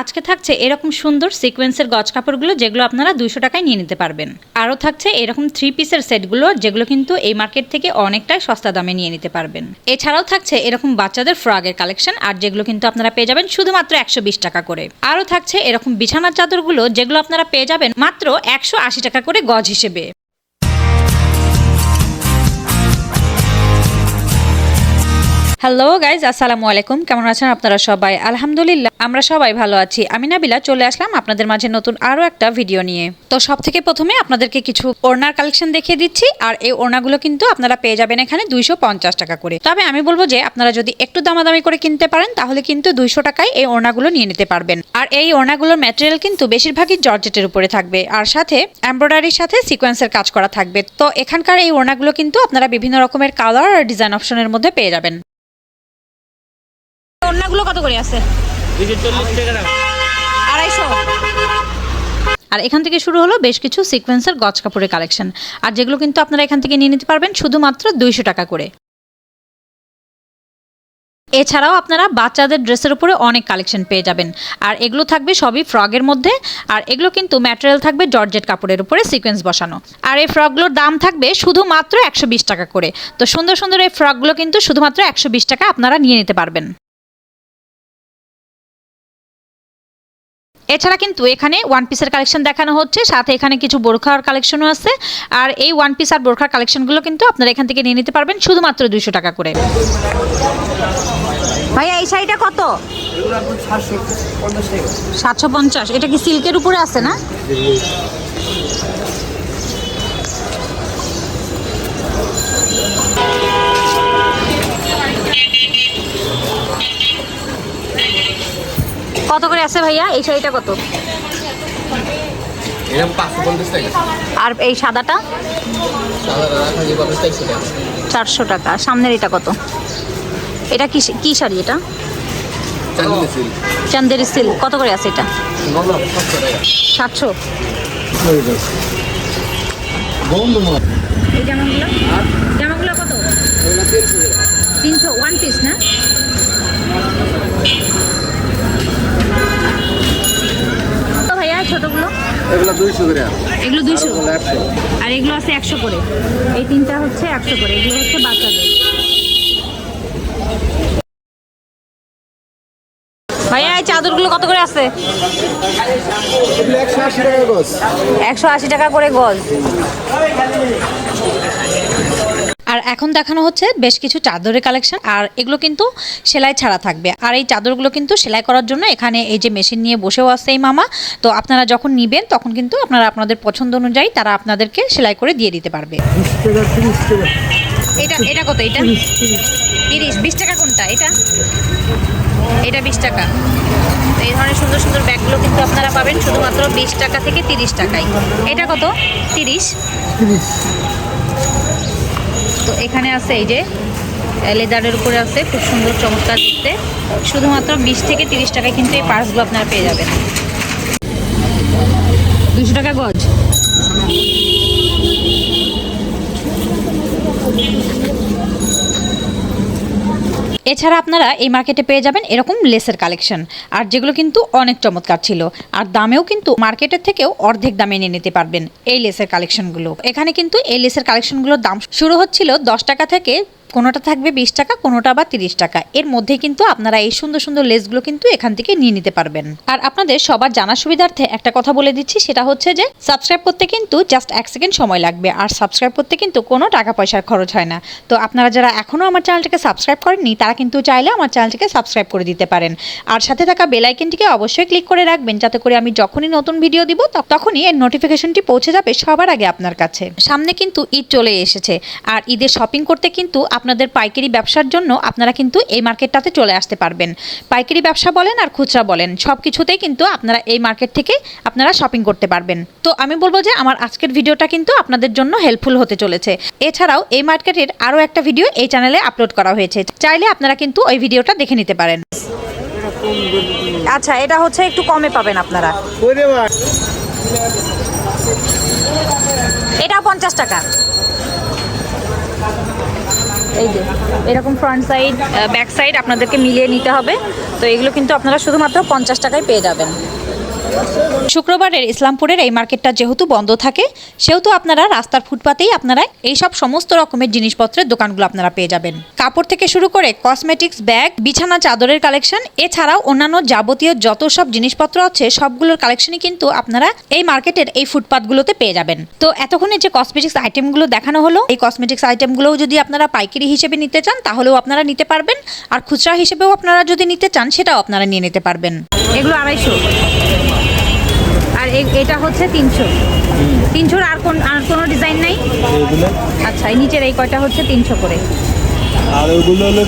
আজকে থাকছে এরকম সুন্দর সিকোয়েন্সের গজ কাপড়গুলো যেগুলো আপনারা দুশো টাকায় নিয়ে নিতে পারবেন। আরও থাকছে এরকম থ্রি পিসের সেটগুলো যেগুলো কিন্তু এই মার্কেট থেকে অনেকটাই সস্তা দামে নিয়ে নিতে পারবেন। এছাড়াও থাকছে এরকম বাচ্চাদের ফ্রগের কালেকশন আর যেগুলো কিন্তু আপনারা পেয়ে যাবেন শুধুমাত্র একশো বিশ টাকা করে। আরও থাকছে এরকম বিছানার চাদরগুলো যেগুলো আপনারা পেয়ে যাবেন মাত্র একশো আশি টাকা করে গজ হিসেবে। হ্যালো গাইজ আসসালামু আলাইকুম। কেমন আছেন আপনারা সবাই? আলহামদুলিল্লাহ, আমরা সবাই ভালো আছি। আমি নাবিলা, চলে আসলাম আপনাদের মাঝে নতুন আরও একটা ভিডিও নিয়ে। তো সব থেকে প্রথমে আপনাদেরকে কিছু ওড়নার কালেকশন দেখিয়ে দিচ্ছি, আর এই ওড়নাগুলো কিন্তু আপনারা পেয়ে যাবেন এখানে দুইশো পঞ্চাশ টাকা করে। তবে আমি বলব যে, আপনারা যদি একটু দামাদামি করে কিনতে পারেন, তাহলে কিন্তু দুইশো টাকায় এই ওড়নাগুলো নিয়ে নিতে পারবেন। আর এই ওড়নাগুলোর ম্যাটেরিয়াল কিন্তু বেশিরভাগই জর্জেটের উপরে থাকবে, আর সাথে এমব্রয়ডারির সাথে সিকোয়েন্সের কাজ করা থাকবে। তো এখানকার এই ওড়নাগুলো কিন্তু আপনারা বিভিন্ন রকমের কালার আর ডিজাইন অপশনের মধ্যে পেয়ে যাবেন। কত করে আছে? আড়াইশো। আর এখান থেকে শুরু হলো বেশ কিছু সিকোয়েন্সের গজ কাপড়ের কালেকশন আর যেগুলো কিন্তু আপনারা এখান থেকে নিয়ে নিতে পারবেন শুধুমাত্র দুইশো টাকা করে। এছাড়াও আপনারা বাচ্চাদের ড্রেসের উপরে অনেক কালেকশন পেয়ে যাবেন। আর এগুলো থাকবে সবই ফ্রগের মধ্যে। আর এগুলো কিন্তু ম্যাটেরিয়াল থাকবে জর্জেট কাপড়ের উপরে সিকোয়েন্স বসানো। আর এই ফ্রকগুলোর দাম থাকবে শুধুমাত্র একশো বিশ টাকা করে। তো সুন্দর সুন্দর এই ফ্রকগুলো কিন্তু শুধুমাত্র একশো বিশ টাকা আপনারা নিয়ে নিতে পারবেন। এছাড়া কিন্তু এখানে ওয়ান পিসের কালেকশন দেখানো হচ্ছে সাথে এখানে কিছু বোরখার কালেকশনও আছে। আর এই ওয়ান পিস আর বোরখার কালেকশনগুলো কিন্তু আপনারা এখান থেকে নিয়ে নিতে পারবেন শুধুমাত্র দুইশো টাকা করে। ভাইয়া এই শাড়িটা কত? সাতশো পঞ্চাশ। এটা কি সিল্কের উপরে আছে না? কত করে আছে ভাইয়া? এই শাড়িটা কত? আর এই সাদাটা? চারশো টাকা। সামনের এটা কত? এটা কি কি শাড়ি এটা? সিল চান্দেরি সিল্ক কত করে আছে এটা? সাতশো এই জামাগুলো? জামাগুলো কত? তিনশো ওয়ান পিস না? এগুলো দুইশো করে। এগুলো আর এগুলো আছে একশো করে। এই তিনটা হচ্ছে একশো করে। এগুলো হচ্ছে বাচ্চাদের। ভাইয়া এই চাদরগুলো কত করে আছে? একশো আশি টাকা গোস একশো আশি টাকা করে গজ। আর এখন দেখানো হচ্ছে বেশ কিছু চাদরের কালেকশন আর এগুলো কিন্তু সেলাই ছাড়া থাকবে। আর এই চাদরগুলো কিন্তু সেলাই করার জন্য এখানে এই যে মেশিন নিয়ে বসেও আছে এই মামা। তো আপনারা যখন নিবেন, তখন কিন্তু আপনারা আপনাদের পছন্দ অনুযায়ী তারা আপনাদেরকে সেলাই করে দিয়ে দিতে পারবে। এটা এটা কত? এটা তিরিশ, বিশ টাকা কোনটা? এটা? এটা বিশ টাকা। এই ধরনের সুন্দর সুন্দর ব্যাগগুলো কিন্তু আপনারা পাবেন শুধুমাত্র বিশ টাকা থেকে তিরিশ টাকায়। এটা কত? তিরিশ? এখানে আছে এই যে, লেদারের উপরে আছে, খুব সুন্দর, চমৎকার দেখতে। শুধুমাত্র বিশ থেকে তিরিশ টাকায় কিন্তু এই পার্সগুলো আপনারা পেয়ে যাবেন। দুশো টাকা গজ। এছাড়া আপনারা এই মার্কেটে পেয়ে যাবেন এরকম লেসের কালেকশন আর যেগুলো কিন্তু অনেক চমৎকার ছিল। আর দামেও কিন্তু মার্কেটের থেকেও অর্ধেক দামে এনে নিতে পারবেন এই লেসের কালেকশনগুলো এখানে কিন্তু এই লেসের কালেকশনগুলোর দাম শুরু হচ্ছিল দশ টাকা থেকে কোনোটা থাকবে বিশ টাকা, কোনোটা বা তিরিশ টাকা। এর মধ্যে কিন্তু আপনারা এই সুন্দর সুন্দর লেসগুলো কিন্তু এখান থেকে নিয়ে নিতে পারবেন। আর আপনাদের সবার জানার সুবিধার্থে একটা কথা বলে দিচ্ছি, সেটা হচ্ছে যে সাবস্ক্রাইব করতে কিন্তু জাস্ট এক সেকেন্ড সময় লাগবে, আর সাবস্ক্রাইব করতে কিন্তু কোনো টাকা পয়সার খরচ হয় না। তো আপনারা যারা এখনও আমার চ্যানেলটিকে সাবস্ক্রাইব করেননি, তারা কিন্তু চাইলে আমার চ্যানেলটিকে সাবস্ক্রাইব করে দিতে পারেন। আর সাথে থাকা বেল আইকনটিকে অবশ্যই ক্লিক করে রাখবেন, যাতে করে আমি যখনই নতুন ভিডিও দিব তখনই এর নোটিফিকেশনটি পৌঁছে যাবে সবার আগে আপনার কাছে। সামনে কিন্তু ঈদ চলে এসেছে, আর ঈদের শপিং করতে কিন্তু আপনাদের পাইকারি ব্যবসার জন্য আপনারা কিন্তু এই মার্কেটটাতে চলে আসতে পারবেন। পাইকারি ব্যবসা বলেন আর খুচরা বলেন সব কিছুতেই কিন্তু আপনারা এই মার্কেট থেকে আপনারা শপিং করতে পারবেন। তো আমি বলব যে আমার আজকের ভিডিওটা কিন্তু আপনাদের জন্য হেল্পফুল হতে চলেছে। এছাড়াও এই মার্কেটের আরও একটা ভিডিও এই চ্যানেলে আপলোড করা হয়েছে। চাইলে আপনারা কিন্তু ওই ভিডিওটা দেখে নিতে পারেন। আচ্ছা এটা হচ্ছে একটু কমে পাবেন আপনারা। এটা পঞ্চাশ টাকা। এই যে, এরকম ফ্রন্ট সাইড ব্যাক সাইড আপনাদেরকে মিলিয়ে নিতে হবে। তো এগুলো কিন্তু আপনারা শুধুমাত্র পঞ্চাশ টাকায় পেয়ে যাবেন। শুক্রবারের ইসলামপুরের এই মার্কেটটা যেহেতু বন্ধ থাকে, সেহেতু আপনারা রাস্তার ফুটপাতেই আপনারা এই সব সমস্ত রকমের জিনিসপত্রের দোকানগুলো আপনারা পেয়ে যাবেন। কাপড় থেকে শুরু করে কসমেটিক্স ব্যাগ বিছানা, চাদরের কালেকশন এছাড়াও অন্যান্য যাবতীয় যত সব জিনিসপত্র আছে, সবগুলোর কালেকশনই কিন্তু আপনারা এই মার্কেটের এই ফুটপাতগুলোতে পেয়ে যাবেন। তো এতক্ষণে যে কসমেটিক্স আইটেমগুলো দেখানো হলো, এই কসমেটিক্স আইটেমগুলোও যদি আপনারা পাইকারি হিসেবে নিতে চান, তাহলেও আপনারা নিতে পারবেন। আর খুচরা হিসেবেও আপনারা যদি নিতে চান, সেটাও আপনারা নিয়ে নিতে পারবেন। এগুলো আড়াইশো। আর এটা হচ্ছে তিনশো। তিনশোর আর কোন আর কোনো ডিজাইন নাই? আচ্ছা এই নিচের এই কয়টা হচ্ছে তিনশো করে। আর ওগুলো হলো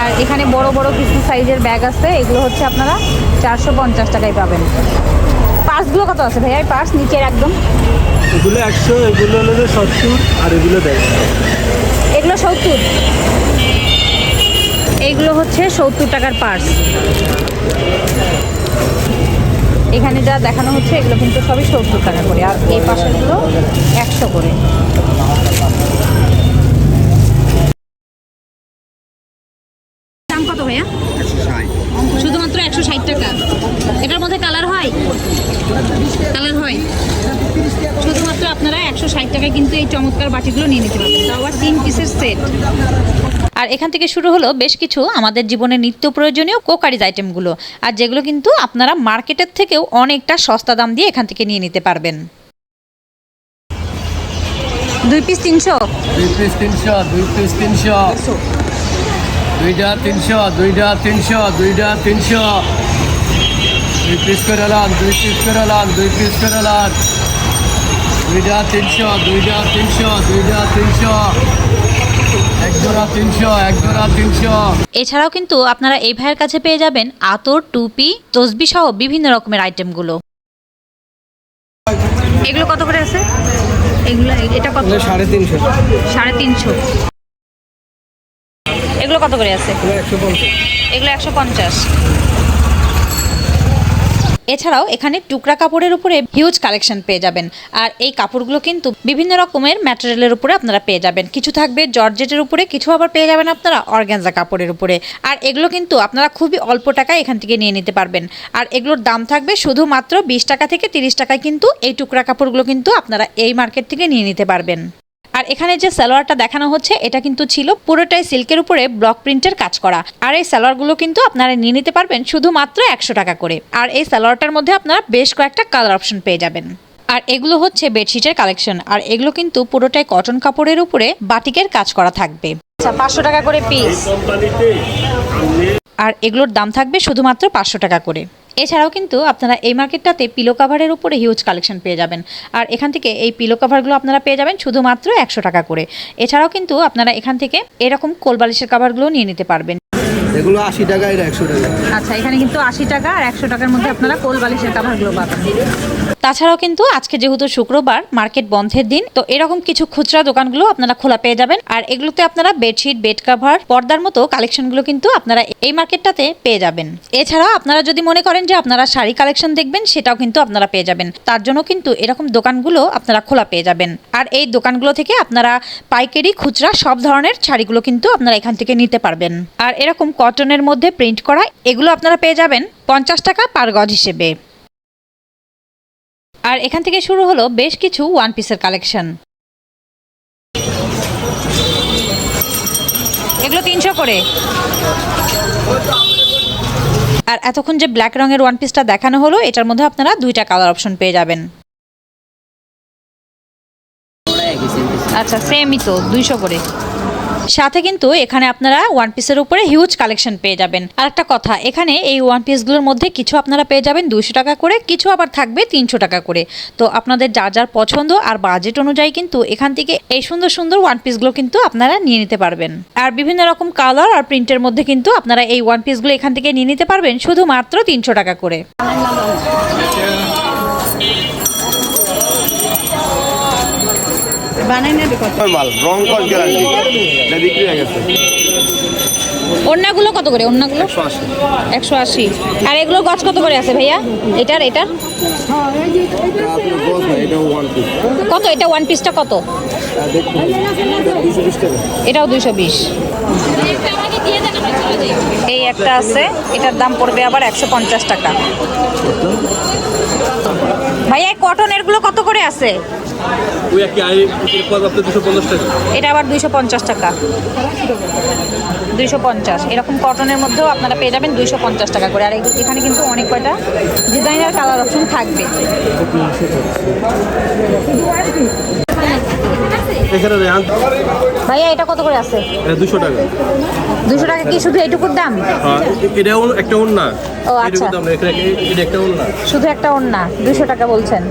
আর এখানে বড় বড় কিছু সাইজের ব্যাগ আছে এগুলো হচ্ছে আপনারা চারশো পঞ্চাশ টাকায় পাবেন। পার্সগুলো কত আছে ভাইয়া? পার্স নিচের একদম। এগুলো একশো এগুলো হলো যে সত্তর আর এগুলো দেয় এগুলো সত্তর। এইগুলো হচ্ছে সত্তর টাকার পার্স। এখানে যা দেখানো হচ্ছে, এগুলো কিন্তু সবই সত্তর টাকা করে আর এই পাশেরগুলো একশো করে। দাম কত ভাইয়া? শুধুমাত্র একশো ষাট টাকা। এটার মধ্যে কালার হয়? কালার হয় শুধুমাত্র আপনারা একশো ষাট টাকায় কিন্তু এই চমৎকার বাটিগুলো নিয়ে নিতে পারবেন। তাও আবার তিন পিসের সেট। আর এখান থেকে শুরু হলো বেশ কিছু আমাদের জীবনে নিত্য প্রয়োজনীয় কোকারিজ আইটেমগুলো আর যেগুলো কিন্তু আপনারা মার্কেটের থেকেও অনেকটা সস্তা দাম দিয়ে এখান থেকে নিয়ে নিতে পারবেন। দুই পিস তিনশো? দুই পিস তিনশো দুই পিস তিনশো। দুইটা তিনশো দুইটা তিনশো দুইটা তিনশো। দুই পিস করে লান দুই পিস করে লান দুই পিস করে লান। দুইটা তিনশো দুইটা তিনশো দুইটা তিনশো। এছাড়াও কিন্তু আপনারা এই ভাইয়ের কাছে পেয়ে যাবেন আতর টুপি তসবি সহ বিভিন্ন রকমের আইটেমগুলো। এগুলো কত করে আছে? এগুলো এটা কত? সাড়ে তিনশো। সাড়ে তিনশো। এগুলো কত করে আছে? একশো পঞ্চাশ। এগুলো একশো পঞ্চাশ। এছাড়াও এখানে টুকরা কাপড়ের উপরে হিউজ কালেকশন পেয়ে যাবেন। আর এই কাপড়গুলো কিন্তু বিভিন্ন রকমের ম্যাটেরিয়ালের উপরে আপনারা পেয়ে যাবেন। কিছু থাকবে জর্জেটের উপরে, কিছু আবার পেয়ে যাবেন আপনারা অর্গ্যানজা কাপড়ের উপরে। আর এগুলো কিন্তু আপনারা খুবই অল্প টাকায় এখান থেকে নিয়ে নিতে পারবেন। আর এগুলোর দাম থাকবে শুধুমাত্র বিশ টাকা থেকে তিরিশ টাকায় কিন্তু এই টুকরা কাপড়গুলো কিন্তু আপনারা এই মার্কেট থেকে নিয়ে নিতে পারবেন। আর এখানে যে সালোয়ারটা দেখানো হচ্ছে এটা কিন্তু ছিল পুরোটাই সিল্কের উপরে ব্লক প্রিন্টের কাজ করা। আর এই সালোয়ারগুলো কিন্তু আপনারা নিয়ে নিতে পারবেন শুধুমাত্র একশো টাকা করে। আর এই সালোয়ারটার মধ্যে আপনারা বেশ কয়েকটা কালার অপশন পেয়ে যাবেন। আর এগুলো হচ্ছে বেডশিটের কালেকশন আর এগুলো কিন্তু পুরোটাই কটন কাপড়ের উপরে বাটিকের কাজ করা থাকবে। আচ্ছা পাঁচশো টাকা করে পিস আর এগুলোর দাম থাকবে শুধুমাত্র পাঁচশো টাকা করে। এছাড়াও কিন্তু আপনারা এই মার্কেটটাতে পিলো কাভারের উপরে হিউজ কালেকশন পেয়ে যাবেন। আর এখান থেকে এই পিলো কাভারগুলো আপনারা পেয়ে যাবেন শুধুমাত্র একশো টাকা করে। এছাড়াও কিন্তু আপনারা এখান থেকে এরকম কোলবালিশের কাভারগুলো নিয়ে নিতে পারবেন। এগুলো আশি টাকা এটা একশো টাকা আচ্ছা এখানে কিন্তু আশি টাকা আর একশো টাকার মধ্যে আপনারা কোল বালিশের কাভারগুলো পাবেন। তাছাড়াও কিন্তু আজকে যেহেতু শুক্রবার, মার্কেট বন্ধের দিন, তো এরকম কিছু খুচরা দোকানগুলো আপনারা খোলা পেয়ে যাবেন। আর এগুলোতে আপনারা বেডশিট, বেড কাভার, পর্দার মতো কালেকশনগুলো কিন্তু আপনারা এই মার্কেটটাতে পেয়ে যাবেন। এছাড়া আপনারা যদি মনে করেন যে আপনারা শাড়ি কালেকশন দেখবেন, সেটাও কিন্তু আপনারা পেয়ে যাবেন। তার জন্য কিন্তু এরকম দোকানগুলো আপনারা খোলা পেয়ে যাবেন। আর এই দোকানগুলো থেকে আপনারা পাইকারি, খুচরা সব ধরনের শাড়িগুলো কিন্তু আপনারা এখান থেকে নিতে পারবেন। আর এরকম কটনের মধ্যে প্রিন্ট করা, এগুলো আপনারা পেয়ে যাবেন পঞ্চাশ টাকা পার গজ হিসেবে। আর এখান থেকে শুরু হলো বেশ কিছু ওয়ান পিসের কালেকশন এগুলো তিনশো করে। আর এতক্ষণ যে ব্ল্যাক রঙের ওয়ান পিসটা দেখানো হলো, এটার মধ্যে আপনারা দুইটা কালার অপশন পেয়ে যাবেন। আচ্ছা সেমই তো, দুইশো করে। সাথে কিন্তু এখানে আপনারা ওয়ান পিসের উপরে হিউজ কালেকশন পেয়ে যাবেন। আর একটা কথা, এখানে এই ওয়ান পিসগুলোর মধ্যে কিছু আপনারা পেয়ে যাবেন দুইশো টাকা করে, কিছু আবার থাকবে তিনশো টাকা করে। তো আপনাদের যা যার পছন্দ আর বাজেট অনুযায়ী কিন্তু এখান থেকে এই সুন্দর সুন্দর ওয়ান পিসগুলো কিন্তু আপনারা নিয়ে নিতে পারবেন। আর বিভিন্ন রকম কালার আর প্রিন্টের মধ্যে কিন্তু আপনারা এই ওয়ান পিসগুলো এখান থেকে নিয়ে নিতে পারবেন শুধুমাত্র তিনশো টাকা করে। মাল রং কস গ্যারান্টি এটা বিক্রি হয়ে গেছে। ওড়নাগুলো কত করে? ওড়নাগুলো একশো আশি। আর এগুলো গছ কত করে আছে ভাইয়া? এটার এটার? কত? এটা ওয়ান পিসটা কত? এটাও দুইশো বিশ। এই একটা আছে এটার দাম পড়বে আবার একশো পঞ্চাশ টাকা। ভাইয়া কটনেরগুলো কত করে আছে? ওই একই আই দুশো পঞ্চাশ টাকা। এটা আবার দুইশো পঞ্চাশ টাকা। দুইশো পঞ্চাশ। এরকম কটনের মধ্যেও আপনারা পেয়ে যাবেন দুইশো পঞ্চাশ টাকা করে। আর এখানে কিন্তু অনেক কয়টা ডিজাইনার কালার অপশন থাকবে। ভাইয়া এটা কত করে আছে? দুশো টাকা। দুশো টাকা কি শুধু এইটুকুর দাম? হ্যাঁ এটাও একটা ওন না ও, আচ্ছা। এটা একটা ওন না শুধু একটা ওড়না দুশো টাকা বলছেন।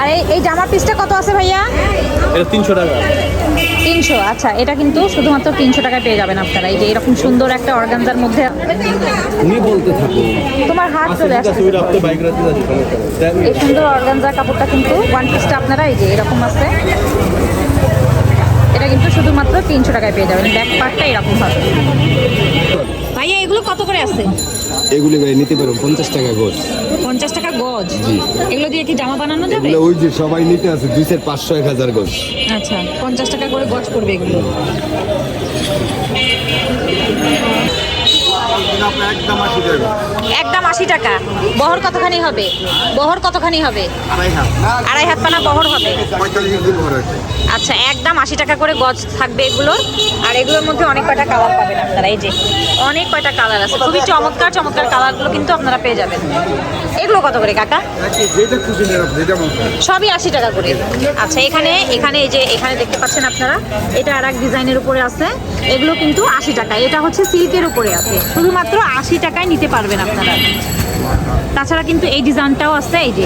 আর এই- জামার পিসটা কত আছে ভাইয়া? এটা তিনশো টাকা। তিনশো আচ্ছা এটা কিন্তু শুধুমাত্র তিনশো টাকায় পেয়ে যাবেন আপনারা। এই যে এরকম সুন্দর একটা অর্গানজার মধ্যে উনি বলতে থাকো তোমার হাত চলে আসছে এই সুন্দর অর্গানজার কাপড়টা কিন্তু ওয়ান পিসটা আপনারা এই যে এরকম আছে। এটা কিন্তু শুধুমাত্র তিনশো টাকায় পেয়ে যাবেন। ব্যাক পার্টটা এরকম হবে। ভাইয়া এগুলো কত করে আছে? এগুলি ভাই নিতে পারো পঞ্চাশ টাকা পঞ্চাশ টাকা গজ? এগুলো দিয়ে কি জামা বানানো যাবে? এগুলো ওই যে সবাই নিতে আছে দুইশের পাঁচশো এক হাজার আচ্ছা পঞ্চাশ টাকা করে গজ পড়বে এগুলো। একদম আশি টাকা। বহর কতখানি হবে? বহর কতখানি হবে? আড়াই হাত পানা বহর হবে? আচ্ছা একদম আশি টাকা করে গজ থাকবে এগুলোর। আর এগুলোর মধ্যে অনেক কয়টা কালার পাবেন আপনারা এই যে। অনেক কয়টা কালার আছে। খুবই চমৎকার চমৎকার কালারগুলো কিন্তু আপনারা পেয়ে যাবেন। এগুলো কত করে কাকা। সবই আশি টাকা করে। আচ্ছা এখানে এখানে এই যে এখানে দেখতে পাচ্ছেন আপনারা এটা আর এক ডিজাইনের উপরে আছে। এগুলো কিন্তু আশি টাকা এটা হচ্ছে সিল্কের উপরে আছে। শুধুমাত্র আশি টাকায় নিতে পারবেন আপনারা। তাছাড়া কিন্তু এই ডিজাইনটাও আছে এই যে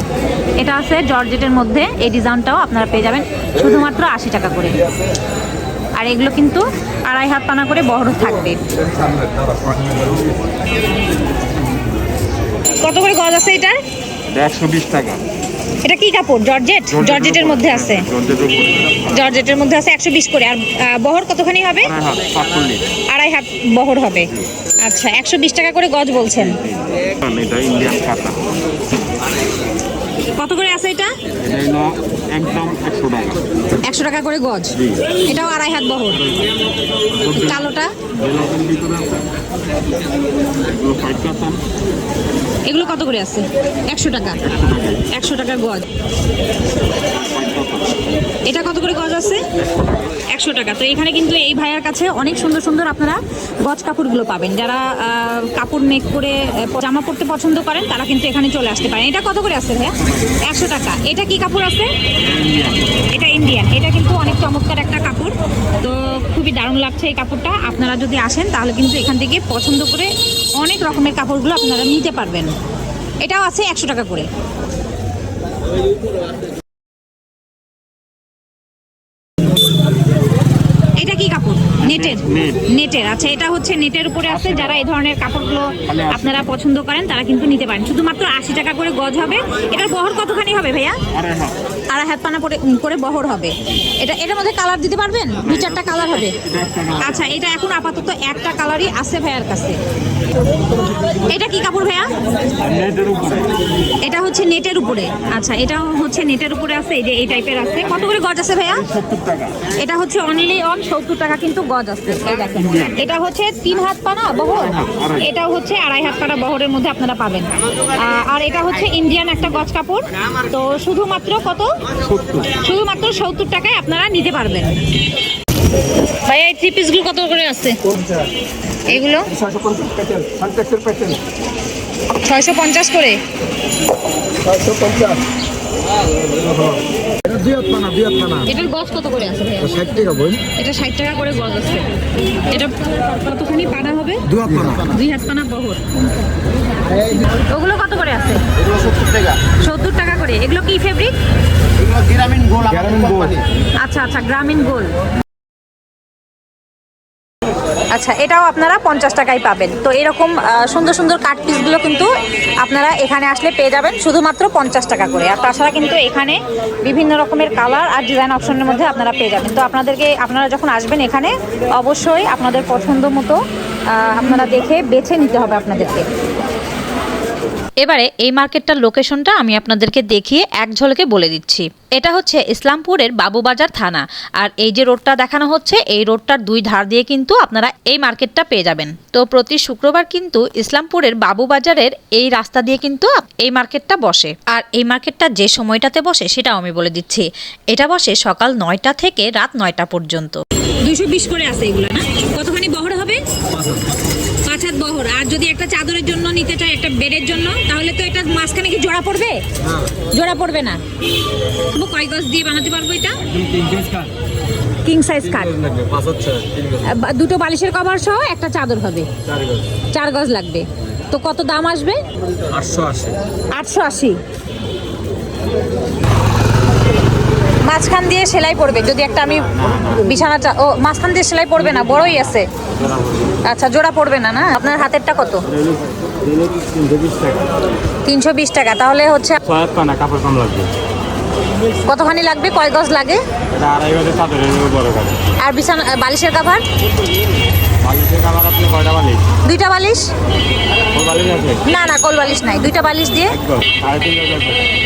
এটা আছে জর্জেটের মধ্যে এই ডিজাইনটাও আপনারা পেয়ে যাবেন শুধুমাত্র আশি টাকা করে। আর এগুলো কিন্তু আড়াই হাত পানা করে বড় থাকবে। কত করে গজ আছে এটা? একশো বিশ টাকা। এটা কি কাপড়? জর্জেট? জর্জেটের মধ্যে আছে। জর্জেটের মধ্যে আছে একশো বিশ করে। আর বহর কতখানি হবে? আড়াই হাত বহর হবে। আচ্ছা একশো বিশ টাকা করে গজ বলছেন। এটা ইন্ডিয়ান কাটা কত করে আছে এটা? একদম একশো টাকা। একশো টাকা করে গজ? এটাও আড়াই হাত বহর কালোটা? এগুলো কত করে আছে? একশো টাকা। একশো টাকা। গজ। এটা কত করে গজ আছে? একশো টাকা। তো এখানে কিন্তু এই ভাইয়ার কাছে অনেক সুন্দর সুন্দর আপনারা গজ কাপড়গুলো পাবেন। যারা কাপড় মেক করে জামা পরতে পছন্দ করেন, তারা কিন্তু এখানে চলে আসতে পারেন। এটা কত করে আছে ভাইয়া? একশো টাকা। এটা কি কাপড় আছে? এটা ইন্ডিয়ান এটা কিন্তু অনেক চমৎকার একটা কাপড়। তো খুবই দারুণ লাগছে এই কাপড়টা। আপনারা যদি আসেন, তাহলে কিন্তু এখান থেকে পছন্দ করে অনেক রকমের কাপড়গুলো আপনারা নিতে পারবেন। এটাও আছে একশো টাকা করে এটা কি কাপড় নেটের নেটের। আচ্ছা এটা হচ্ছে নেটের উপরে আছে যারা এই ধরনের কাপড়গুলো আপনারা পছন্দ করেন তারা কিন্তু নিতে পারেন। শুধুমাত্র আশি টাকা করে গজ হবে। এটার বহর কতখানি হবে ভাইয়া? আড়াই হাত পানা করে বহর হবে। এটা, এটার মধ্যে কালার দিতে পারবেন? দু চারটা কালার হবে। আচ্ছা এটা এখন আপাতত একটা কালারই আছে ভাইয়ার কাছে। এটা কি কাপড় ভাইয়া? এটা হচ্ছে নেটের উপরে। আচ্ছা এটা হচ্ছে নেটের উপরে আছে, এই যে এই টাইপের আছে। কত করে গজ আছে ভাইয়া? এটা হচ্ছে অনলি অন সত্তর টাকা কিন্তু গজ আছে এটা হচ্ছে তিন হাত পানা বহর। এটা হচ্ছে আড়াই হাত পানা বহরের মধ্যে আপনারা পাবেন। আর এটা হচ্ছে ইন্ডিয়ান একটা গজ কাপড়। তো শুধুমাত্র কত? শুধুমাত্র সত্তর টাকায় আপনারা নিতে পারবেন। ভাই এই থ্রি পিসগুলো কত করে আছে এগুলো? ছয়শো পঞ্চাশ করে। এটার গজ কত করে আছে ষাট টাকা বই। এটা ষাট টাকা করে গজ আছে। এটা কতখানি পানা হবে? দু হাত পানা দুই হাত পানা বহর। ওগুলো কত করে আছে? এগুলো সত্তর টাকা। করে। এগুলো কি ফেব্রিক এগুলো গ্রামীণ গোল গ্রামীণ গোল। আচ্ছা আচ্ছা গ্রামীণ গোল। আচ্ছা এটাও আপনারা পঞ্চাশ টাকায় পাবেন। তো এরকম সুন্দর সুন্দর কাঠ পিসগুলো কিন্তু আপনারা এখানে আসলে পেয়ে যাবেন শুধুমাত্র পঞ্চাশ টাকা করে। আর তাছাড়া কিন্তু এখানে বিভিন্ন রকমের কালার আর ডিজাইন অপশনের মধ্যে আপনারা পেয়ে যাবেন। তো আপনাদেরকে আপনারা যখন আসবেন এখানে অবশ্যই আপনাদের পছন্দ মতো আপনারা দেখে বেছে নিতে হবে আপনাদেরকে। এবারে এই মার্কেটটার লোকেশনটা আমি আপনাদেরকে দেখিয়ে এক ঝলকে বলে দিচ্ছি। এটা হচ্ছে ইসলামপুরের বাবুবাজার থানা। আর এই যে রোডটা দেখানো হচ্ছে, এই রোডটার দুই ধার দিয়ে কিন্তু আপনারা এই মার্কেটটা পেয়ে যাবেন। তো প্রতি শুক্রবার কিন্তু ইসলামপুরের বাবুবাজারের এই রাস্তা দিয়ে কিন্তু এই মার্কেটটা বসে। আর এই মার্কেটটা যে সময়টাতে বসে, সেটাও আমি বলে দিচ্ছি। এটা বসে সকাল নয়টা থেকে রাত নয়টা পর্যন্ত। দুইশো বিশ করে আছে এগুলো, না? কতখানি বহর হবে? পাঁচ হাত। বহর। আর যদি একটা চাদরের জন্য নিতে চাই একটা বেডের জন্য? তাহলে তো এটা মাঝখানে কি জোড়া পড়বে? জোড়া পড়বে না। কয় গজ দিয়ে বানাতে পারব এটা? কিং সাইজ কাঠ দুটো বালিশের কভার সহ একটা চাদর হবে। চার গজ লাগবে। তো কত দাম আসবে? আটশো আশি। আটশো আশি। মাঝখান দিয়ে সেলাই পড়বে যদি একটা আমি বিছানা চা- ও মাঝখান দিয়ে সেলাই পড়বে না বড়ই আছে। আচ্ছা জোড়া পড়বে না না? আপনার হাতেরটা কত? তিনশো বিশ টাকা। তাহলে হচ্ছে ছয় কাপড় কম লাগবে। কতখানি লাগবে? কয় গজ লাগে? আর বিছানা বালিশের কাভার দুইটা বালিশ? না না কল বালিশ নাই। দুইটা বালিশ দিয়ে?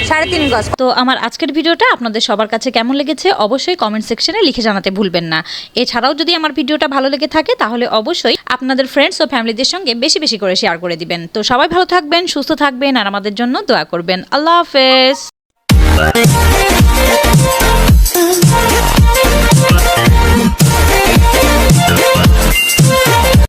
সাড়ে তিন গজ তো আমার আজকের ভিডিওটা আপনাদের সবার কাছে কেমন লেগেছে অবশ্যই কমেন্ট সেকশনে লিখে জানাতে ভুলবেন না। এছাড়াও যদি আমার ভিডিওটা ভালো লেগে থাকে তাহলে অবশ্যই আপনাদের ফ্রেন্ডস ও ফ্যামিলিদের সঙ্গে বেশি বেশি করে শেয়ার করে দিবেন। তো সবাই ভালো থাকবেন সুস্থ থাকবেন আর আমাদের জন্য দোয়া করবেন। আল্লাহ হাফেজ।